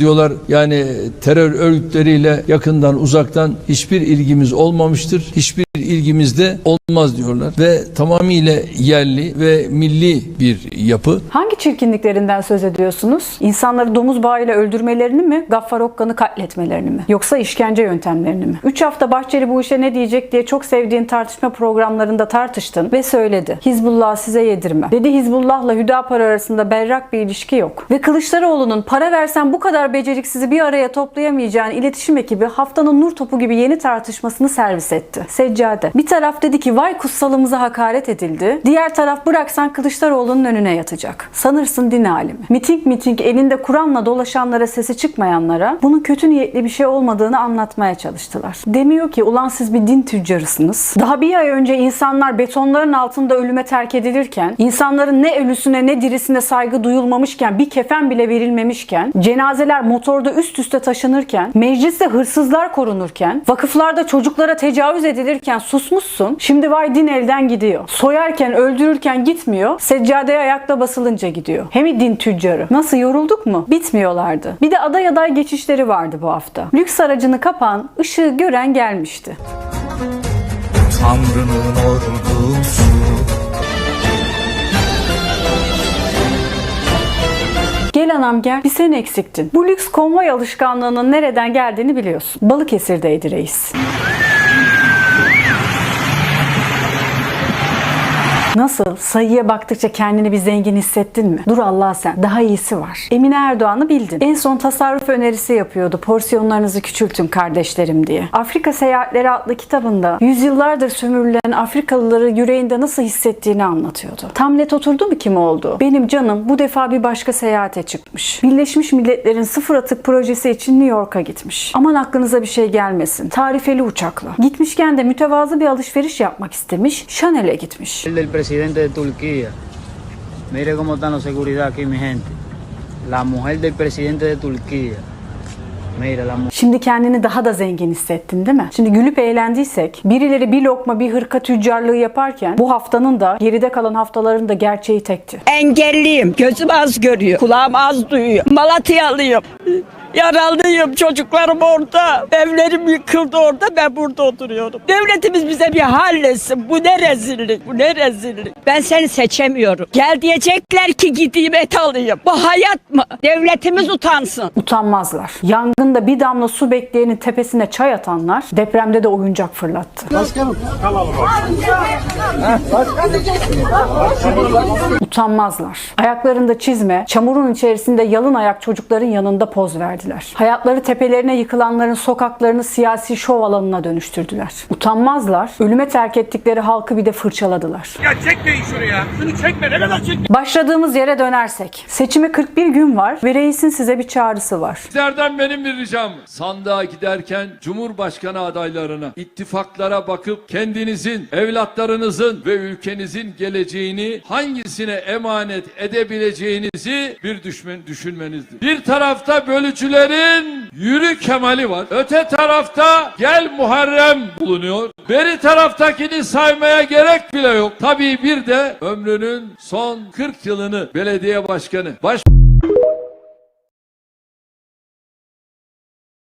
diyorlar. Yani terör örgütleriyle yakından uzaktan hiçbir ilgimiz olmamıştır. Hiçbir ilgimiz de olmaz diyorlar. Ve tamamıyla yerli ve milli bir yapı. Hangi çirkinliklerinden söz ediyorsunuz? İnsanları domuz bağıyla öldürmelerini mi? Gaffar Okkan'ı katletmelerini mi? Yoksa işkence yöntemlerini mi? 3 hafta Bahçeli bu işe ne diyecek diye çok sevdiğin tartışma programlarında tartıştın ve söyledi. Hizbullah size yedirme. Dedi Hizbullah'la Hüdapar arasında berrak bir ilişki yok. Ve Kılıçdaroğlu'nun para versen bu kadar beceriksizi bir araya toplayamayacağın iletişim ekibi haftanın nur topu gibi yeni tartışmasını servis etti. Seccade. Bir taraf dedi ki vay kutsalımıza hakaret edildi. Diğer taraf bıraksan Kılıçdaroğlu'nun önüne yatacak. Sanırsın din alimi. Miting miting elinde Kur'an'la dolaşanlara sesi çıkmayanlara bunun kötü niyetli bir şey olmadığını anlatmaya çalıştılar. Demiyor ki ulan siz bir din tüccarısınız. Daha bir ay önce insanlar betonların altında ölüme terk edilirken, insanların ne ölüsüne ne dirisine saygı duyulmamışken, bir kefen bile verilmemişken, cenazeler motorda üst üste taşınırken, mecliste hırsızlar korunurken, vakıflarda çocuklara tecavüz edilirken susmuşsun. Şimdi vay din elden gidiyor. Soyarken, öldürürken gitmiyor. Seccadeye ayakta basılınca gidiyor. Hem din tüccarı. Nasıl yorulduk mu? Bitmiyorlardı. Bir de aday aday geçişleri vardı bu hafta. Lüks aracını kapan, ışığı gören gelmişti. Tanrı'nın ordusu Gel anam gel bir sen eksiktin. Bu lüks konvoy alışkanlığının nereden geldiğini biliyorsun. Balıkesir'deydi reis. Nasıl? Sayıya baktıkça kendini bir zengin hissettin mi? Dur Allah sen. Daha iyisi var. Emine Erdoğan'ı bildin. En son tasarruf önerisi yapıyordu. Porsiyonlarınızı küçültün kardeşlerim diye. Afrika Seyahatleri adlı kitabında yüzyıllardır sömürülen Afrikalıları yüreğinde nasıl hissettiğini anlatıyordu. Tam net oturdu mu kim oldu? Benim canım bu defa bir başka seyahate çıkmış. Birleşmiş Milletler'in sıfır atık projesi için New York'a gitmiş. Aman aklınıza bir şey gelmesin. Tarifeli uçakla. Gitmişken de mütevazı bir alışveriş yapmak istemiş. Chanel'e gitmiş. Presidente de Turquía. Mire cómo está la seguridad aquí, mi gente. La mujer del presidente de Turquía. Mira, la mujer. Şimdi kendini daha da zengin hissettin değil mi? Şimdi gülüp eğlendiysek, birileri bir lokma bir hırka tüccarlığı yaparken bu haftanın da geride kalan haftaların da gerçeği tekti. Engelliyim. Gözüm az görüyor. Kulağım az duyuyor. Malatyalıyım. Yaralıyım. Çocuklarım orada. Evlerim yıkıldı orada. Ben burada oturuyorum. Devletimiz bize bir halletsin. Bu ne rezillik. Bu ne rezillik. Ben seni seçemiyorum. Gel diyecekler ki gideyim et alayım. Bu hayat mı? Devletimiz utansın. Utanmazlar. Yangında bir damla su bekleyenin tepesine çay atanlar depremde de oyuncak fırlattı. Utanmazlar. Ayaklarında çizme, çamurun içerisinde yalın ayak çocukların yanında poz verdiler. Hayatları tepelerine yıkılanların sokaklarını siyasi şov alanına dönüştürdüler. Utanmazlar. Ölüme terk ettikleri halkı bir de fırçaladılar. Ya çekmeyin şunu ya. Şunu çekme. Ne kadar çek? Başladığımız yere dönersek. Seçime 41 gün var ve reisin size bir çağrısı var. Sizlerden benim bir ricam. Sandığa giderken Cumhurbaşkanı adaylarına, ittifaklara bakıp kendinizin, evlatlarınızın ve ülkenizin geleceğini hangisine emanet edebileceğinizi bir düşmen, düşünmenizdir. Bir tarafta bölücülerin yürü kemali var. Öte tarafta gel Muharrem bulunuyor. Beri taraftakini saymaya gerek bile yok. Tabii bir de ömrünün son 40 yılını belediye başkanı, baş